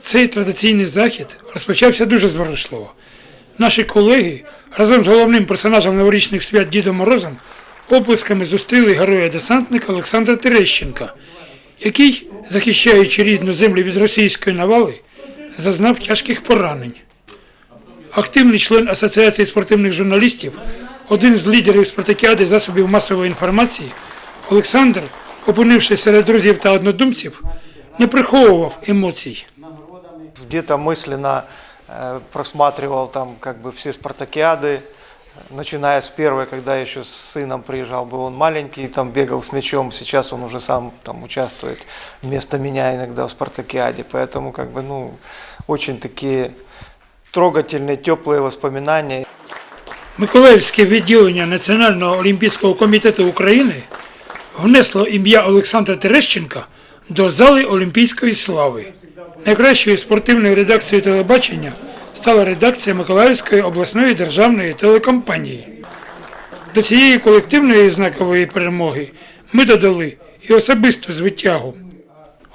Цей традиційний захід розпочався дуже зворушливо. Наші колеги разом з головним персонажем новорічних свят Дідом Морозом оплесками зустріли героя-десантника Олександра Терещенка, який, захищаючи рідну землю від російської навали, зазнав тяжких поранень. Активний член Асоціації спортивних журналістів, один з лідерів спартакіади засобів масової інформації, Олександр, опинившись серед друзів та однодумців, не приховував емоцій. где-то мысленно э, просматривал там как бы все спартакиады, начиная с первой, когда я еще с сыном приезжал, был он маленький, там бегал с мячом, сейчас он уже сам там участвует вместо меня иногда в спартакиаде, поэтому как бы, ну, очень такие трогательные, теплые воспоминания. Миколаївське відділення Національного олімпійського комітету України внесло ім'я Олександра Терещенка до зали Олімпійської слави. Найкращою спортивною редакцією телебачення стала редакція Миколаївської обласної державної телекомпанії. До цієї колективної знакової перемоги ми додали і особисту звитягу.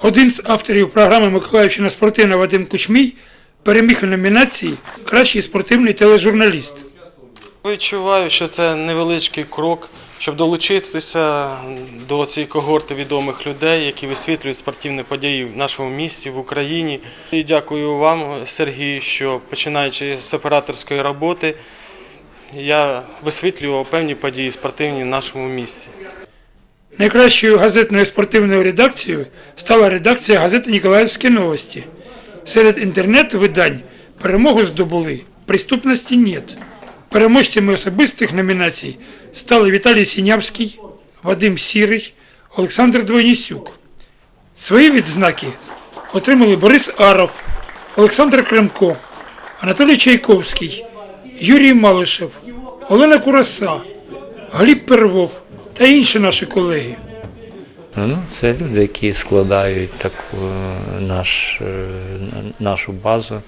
Один з авторів програми Миколаївщина спортивна Вадим Кучмій переміг у номінації Кращий спортивний тележурналіст. Відчуваю, що це невеличкий крок, щоб долучитися до цієї когорти відомих людей, які висвітлюють спортивні події в нашому місті, в Україні. І дякую вам, Сергій, що починаючи з операторської роботи, я висвітлював певні події спортивні в нашому місті. Найкращою газетною спортивною редакцією стала редакція газети Ніколаївські новості. Серед інтернет-видань перемогу здобули «Преступності нет». Переможцями особистих номінацій стали Віталій Сінявський, Вадим Сірий, Олександр Двойнісюк. Свої відзнаки отримали Борис Аров, Олександр Кремко, Анатолій Чайковський, Юрій Малишев, Олена Кураса, Гліб Первов та інші наші колеги. Ну, це люди, які складають таку е, наш, е, нашу базу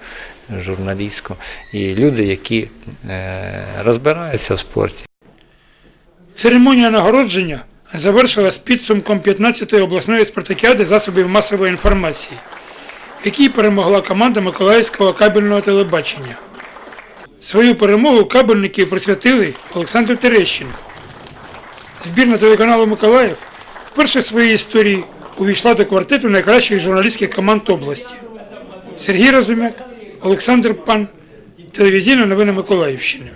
журналістську, і люди, які е, розбираються в спорті. Церемонія нагородження завершилась підсумком 15-ї обласної спартакіади засобів масової інформації, в якій перемогла команда Миколаївського кабельного телебачення. Свою перемогу кабельники присвятили Олександру Терещенку. Збірна телеканалу Миколаїв вперше в своїй історії увійшла до квартету найкращих журналістських команд області. Сергій Разумяк, Олександр Пан, телевізійна новини Миколаївщини.